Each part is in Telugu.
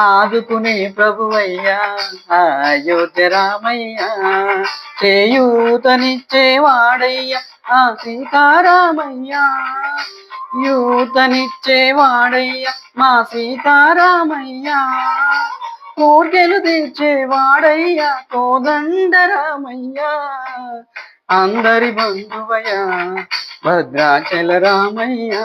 ఆదుకునే ప్రభువయ్యా అయోధ్య రామయ్యా చేయూతనిచ్చేవాడయ్యా ఆ సీతారామయ్యా యూతనిచ్చేవాడయ్యా మా సీతారామయ్యా కోర్కెలు తీర్చేవాడయ్యా కోదండరామయ్యా అందరి బంధువయ్యా భద్రాచల రామయ్యా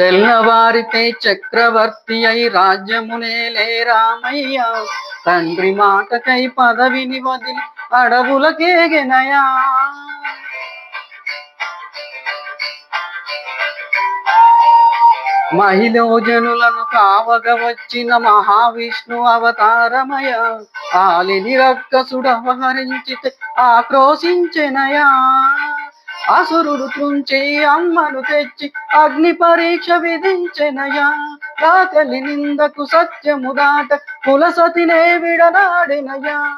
తెల్లవారితే చక్రవర్తి అయి రాజ్యమునేలే రామయ్య. తండ్రి మాటకై పదవిని వదిలి అడవులకేగినయా. మహిళోజనులను కావగ వచ్చిన మహావిష్ణు అవతారమయ. ఆలిని రక్కసుడు అవహరించితే ఆక్రోశించెనయా. అసురుడు త్రుంచి అమ్మను తెచ్చి అగ్ని పరీక్ష విధించెనయా. కాకలి నిందకు సత్యము దాట కులసతినే విడనాడినయా.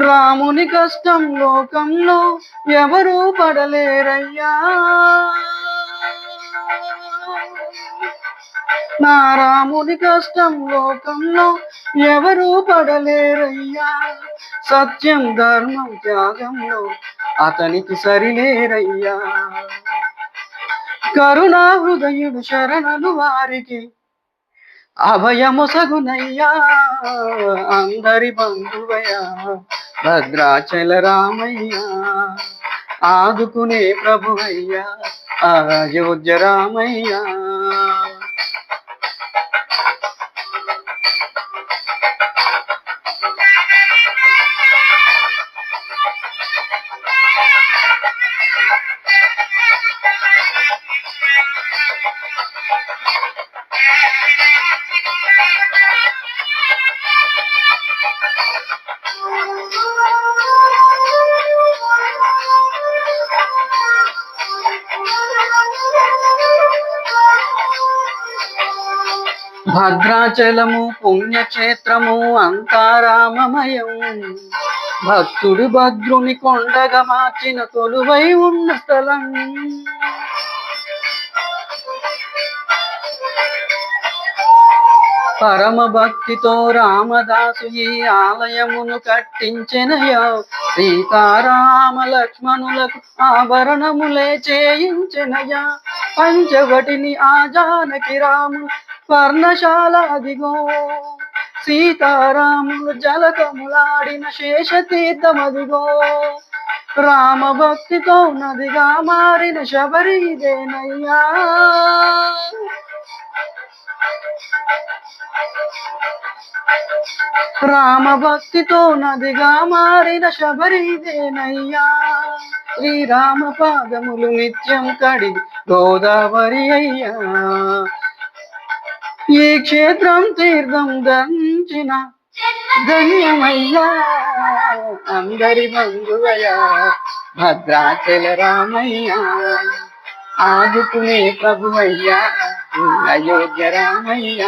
రాముని కష్టం లోకంలో ఎవరూ పడలేరయ్యా. నా రాముని కష్టం లోకంలో ఎవరూ పడలేరయ్యా. సత్యం ధర్మం త్యాగంలో అతనికి సరిలేరయ్యా. కరుణా హృదయుడు శరణను వారికి అభయమొసగునయ్యా. అందరి బంధువయ్యా భద్రాచల రామయ్యా ఆదుకునే ప్రభువయ్యా అయోధ్య రామయ్యా. భద్రాచలము పుణ్యక్షేత్రము అంతారామమయం. భక్తుడు భద్రుని కొండగా మార్చిన తొలువై ఉన్న స్థలం. పరమ భక్తితో రామదాసు ఈ ఆలయమును కట్టించెనయా సీతారామ లక్ష్మణులకు ఆభరణములే చేయించెనయా పంచవటిని ఆ జానకి రాముడు పర్ణశాల అదిగో. సీతారాములు జలకములాడిన శేషతీర్థమదిగో. రామ భక్తితో నదిగా మారిన శబరిదేనయ్యా రామ భక్తితో నదిగా మారిన శబరిదేనయ్యా శ్రీరామ పాదములు నిత్యం కడి గోదావరి అయ్యా. ఈ క్షేత్రం తీర్థం దంచిన ధన్యమయ్యా. అందరి బంధువయ్యా భద్రాచల రామయ్యా. ఆదుకునే ప్రభువయ్యా అయోధ్య రామయ్య.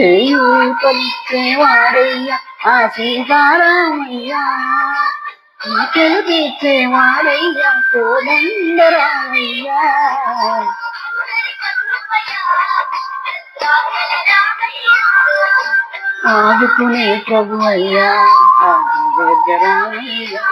చేయూతలిచ్చేవాడయ్యా ఆ సీతారామయ్యా. ఆకలి తీర్చేవాడయ్యా కోదండరామయ్యా. ఆదుకునే ప్రభు అయ్యా దగ్గర రామయ్యా